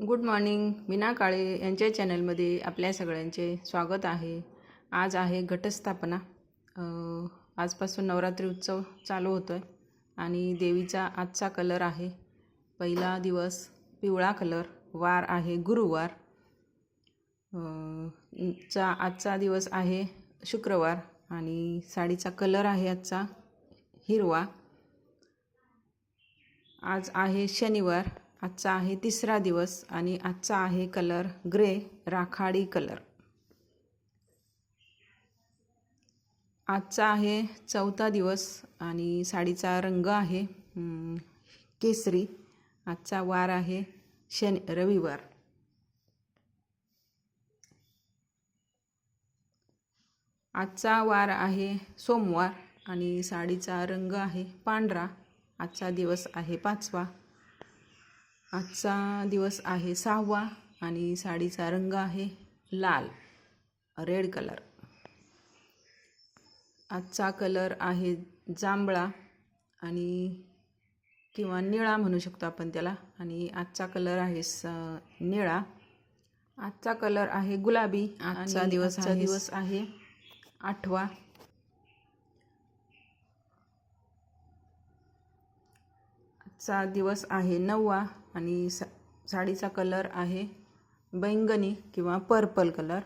Good morning Meena काळे यांच्या चॅनलमध्ये आपल्या सगळ्यांचे स्वागत आहे. आज आहे घटस्थापना. आजपासून नवरात्री उत्सव चालू होतो आहे आणि देवीचा आजचा कलर आहे. पहिला दिवस पिवळा कलर वार आहे गुरुवार. चा आजचा दिवस आहे शुक्रवार आणि साडीचा कलर आहे आजचा हिरवा. आज आहे शनिवार. आजचा आहे तिसरा दिवस आणि आजचा आहे कलर ग्रे राखाडी कलर. आजचा आहे चौथा दिवस आणि साडीचा रंग आहे केसरी. आजचा वार आहे शनि रविवार. आजचा वार आहे सोमवार आणि साडीचा रंग आहे पांढरा. आजचा दिवस आहे पाचवा. आजचा दिवस आहे सहावा आणि साडीचा रंग आहे लाल रेड कलर. आजचा कलर आहे जांभळा आणि किंवा निळा म्हणू शकतो आपण त्याला. आणि आजचा कलर आहे स निळा. आजचा कलर आहे गुलाबी आजचा दिवस दिवस आहे आठवा. आजचा दिवस आहे नववा. आणि सा साडीचा कलर आहे बैंगनी किंवा पर्पल कलर.